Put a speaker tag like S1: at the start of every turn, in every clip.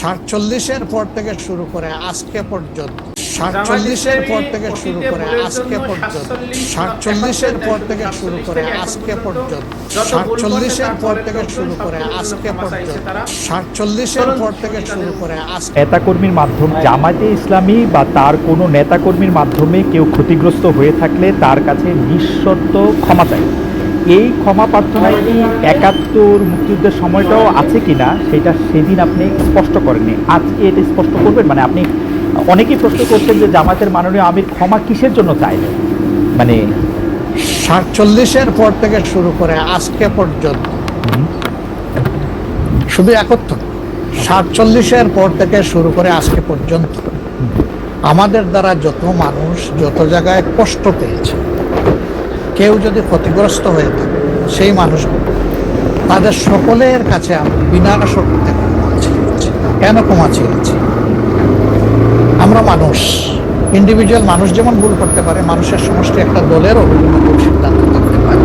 S1: সাতচল্লিশের পর থেকে শুরু করে আজকে পর্যন্ত। সাতচল্লিশের পর থেকে শুরু করে আজকে পর্যন্ত। সাতচল্লিশের পর থেকে শুরু করে আজকে পর্যন্ত সাতচল্লিশের পর থেকে শুরু করে আজকে পর্যন্ত। সাতচল্লিশের পর থেকে শুরু করে আজকে
S2: নেতাকর্মীর মাধ্যমে জামায়াতে ইসলামী বা তার কোনো নেতাকর্মীর মাধ্যমে কেউ ক্ষতিগ্রস্ত হয়ে থাকলে তার কাছে নিঃশর্ত ক্ষমা চাই। এই ক্ষমা প্রার্থনায় কি একাত্তর মুক্তিযুদ্ধের সময়টাও আছে কিনা সেটা সেদিন আপনি স্পষ্ট করেননি। আজকে এটা স্পষ্ট করবেন? মানে আপনি অনেকেই প্রশ্ন করছেন যে জামাতের মাননীয় আমির ক্ষমা কিসের জন্য চাইলেন? মানে
S1: সাতচল্লিশের পর থেকে শুরু করে আজকে পর্যন্ত। শুধু একত্র সাতচল্লিশের পর থেকে শুরু করে আজকে পর্যন্ত। আমাদের দ্বারা যত মানুষ যত জায়গায় কষ্ট পেয়েছে কেউ যদি ক্ষতিগ্রস্ত হয়ে থাকে, সেই মানুষগুলো তাদের সকলের কাছে আমি বিনা শক্তিতে কেন ক্ষমা চেয়েছি? আমরা মানুষ। ইন্ডিভিজুয়াল মানুষ যেমন ভুল করতে পারে, মানুষের সমষ্টি একটা দলেরও ভুল সিদ্ধান্ত করতে পারে।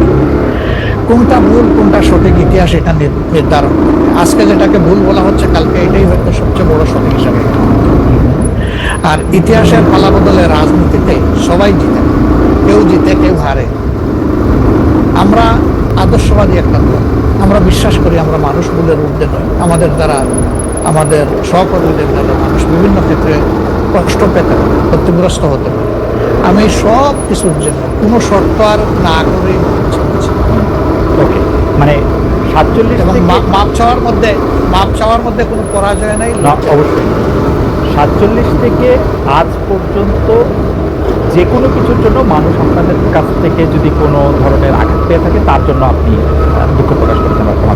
S1: কোনটা ভুল, কোনটা সঠিক ইতিহাস এটা নির- নির্ধারণ আজকে যেটাকে ভুল বলা হচ্ছে, কালকে এটাই হয়তো সবচেয়ে বড় সঠিক হিসাবে আর ইতিহাসের পালা বদলে রাজনীতিতে সবাই জিতে। কেউ জিতে, কেউ হারে। আমরা আদর্শবাদী একটা দল। আমরা বিশ্বাস করি আমরা মানুষ ভুলের ঊর্ধ্বে নয়। আমাদের দ্বারা আমাদের সহকর্মীদের দ্বারা মানুষ বিভিন্ন ক্ষেত্রে কষ্ট পেতে পারে ক্ষতিগ্রস্ত হতে পারে। আমি সব কিছুর জন্য কোনো শর্ত আর না করেই মাপ
S2: ওকে মানে সাতচল্লিশ
S1: এবং মাপ চাওয়ার মধ্যে মাপ চাওয়ার মধ্যে কোনো পরাজয় নেই
S2: না অবশ্যই। সাতচল্লিশ থেকে আজ পর্যন্ত যে কোনো কিছুর জন্য মানুষ আপনাদের কাছ থেকে যদি কোনো ধরনের আঘাত পেয়ে থাকে তার জন্য আপনি দুঃখ প্রকাশ করেছেন ক্ষমা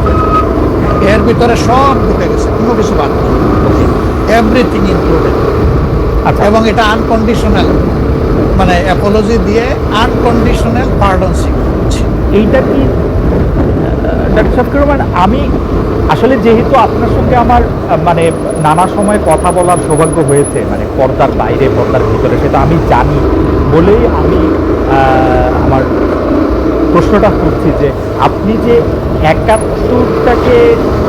S1: এর ভিতরে সব ঢুকে গেছে কোনো কিছু বাদ এভরিথিং ইনক্লুডেড
S2: আচ্ছা।
S1: এবং এটা আনকন্ডিশনাল মানে অ্যাপোলজি দিয়ে আনকন্ডিশনাল পার্ডন করছি
S2: এইটা কি ডাক্তার আমি আসলে যেহেতু আপনার সঙ্গে আমার মানে নানা সময় কথা বলার সৌভাগ্য হয়েছে মানে পর্দার বাইরে, পর্দার ভিতরে, সেটা আমি জানি বলেই আমি আমার প্রশ্নটা করছি যে আপনি যে একাত্তরটাকে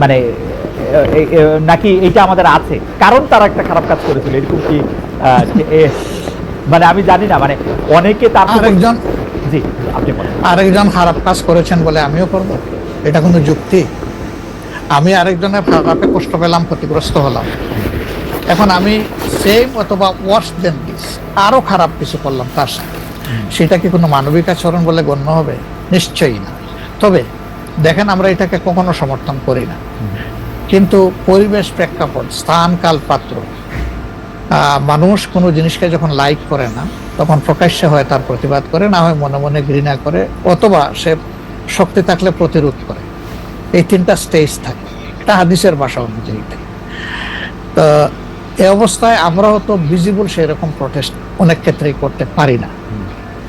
S2: মানে নাকি এটা আমাদের আছে? কারণ তারা একটা খারাপ কাজ করেছিল এরকম কি মানে আমি জানি না মানে অনেকে তার
S1: আরেকজন
S2: জি আপনি
S1: আরেকজন খারাপ কাজ করেছেন বলে আমিও করব। এটা কোনো যুক্তি? আমি আরেকজনের খারাপে কষ্ট পেলাম ক্ষতিগ্রস্ত হলাম। এখন আমি সেম অথবা ওয়ার্স দেন দিস আরও খারাপ কিছু করলাম তার সাথে। সেটা কি কোনো মানবিক আচরণ বলে গণ্য হবে? নিশ্চয়ই না। তবে দেখেন আমরা এটাকে কখনো সমর্থন করি না। কিন্তু পরিবেশ প্রেক্ষাপট, স্থান কাল পাত্র মানুষ কোনো জিনিসকে যখন লাইক করে না, তখন প্রকাশ্যে হয় তার প্রতিবাদ করে, না হয় মনে মনে ঘৃণা করে, অথবা সে শক্তি থাকলে প্রতিরোধ করে। এই তিনটা স্টেজ থাকে, এটা হাদিসের ভাষা অনুযায়ী থাকে। তো এই অবস্থায় আমরাও তো ভিজিবল সেরকম প্রটেস্ট অনেক ক্ষেত্রেই করতে পারি না।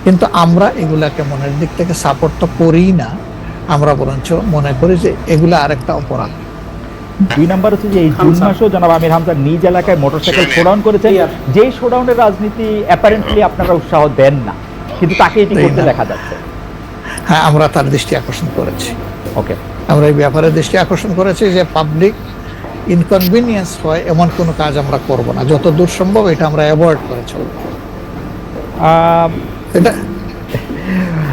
S1: কিন্তু আমরা এগুলাকে মনের দিক থেকে সাপোর্ট তো করি না। আমরা বরঞ্চ মনে করি যে এগুলা আরেকটা অপরাধ।
S2: দুই নাম্বার হচ্ছে যে এই জুন। মাসেও জনাব আমির হামজা নিজ এলাকায় মোটরসাইকেল শোডাউন করেছেন. যেই শোডাউনের রাজনীতি অ্যাপারেন্টলি আপনারা উৎসাহ দেন না। কিন্তু তাকে এটি করতে দেখা যাচ্ছে।
S1: হ্যাঁ আমরা তার দৃষ্টি আকর্ষণ করেছি।
S2: ওকে
S1: আমরা এই ব্যাপারে দৃষ্টি আকর্ষণ করেছি যে পাবলিক ইনকনভিনিয়েন্স হয় এমন কোনো কাজ আমরা করব না। যত দূর সম্ভব এটা আমরা অ্যাভয়েড করে চলবো। এটা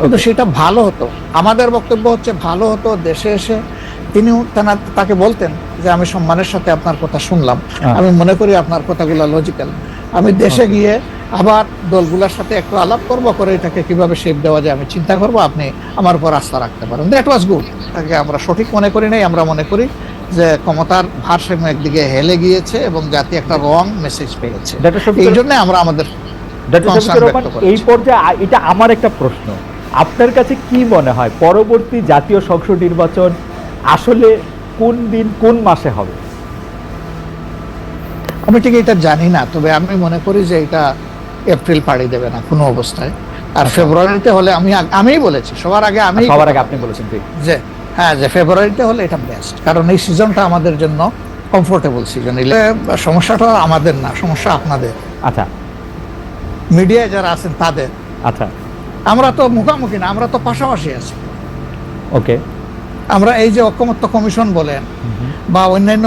S1: কিন্তু সেটা ভালো হতো। আমাদের বক্তব্য হচ্ছে ভালো হতো দেশে এসে। তিনিও তেনা- তাকে বলতেন যে আমি সম্মানের সাথে আপনার কথা শুনলাম।
S2: হ্যাঁ।
S1: আমি মনে করি আপনার কথাগুলো লজিক্যাল আমি দেশে গিয়ে আবার দলগুলোর সাথে একটু আলাপ করব করে এটাকে কীভাবে শেপ দেওয়া যায় আমি চিন্তা করব। আপনি আমার উপর আস্থা রাখতে পারেন। দ্যাট ওয়াজ গুড তাকে আমরা সঠিক মনে করি নাই আমরা মনে করি যে ক্ষমতার ভারসাম্য একদিকে হেলে গিয়েছে এবং জাতি একটা রং মেসেজ পেয়েছে। এই জন্য আমরা আমাদের।
S2: এই পর্যায়ে এটা আমার একটা প্রশ্ন। আপনার কাছে কি মনে হয়? পরবর্তী জাতীয় সংসদ নির্বাচন আসলে কোন দিন কোন মাসে হবে?
S1: আমি ঠিক এটা জানি না তবে আমি মনে করি যে এটা এপ্রিল পাড়ি দেবে না কোনো অবস্থায়। আর ফেব্রুয়ারিতে হলে আমি আমিই বলেছি সবার আগে আমি
S2: সবার আগে আপনি বলেছেন ঠিক।
S1: যে হ্যাঁ যে ফেব্রুয়ারিতে হলে এটা বেস্ট কারণ এই সিজনটা আমাদের জন্য কমফোর্টেবল সিজন এলে সমস্যাটা আমাদের না সমস্যা আপনাদের।
S2: আচ্ছা।
S1: মিডিয়ায় যারা আছেন তাদের।
S2: আচ্ছা।
S1: আমরা তো মুখামুখি না আমরা তো পাশাপাশি আছি।
S2: ওকে
S1: আমরা এই যে ঐক্যমত্য কমিশন বলেন বা অন্যান্য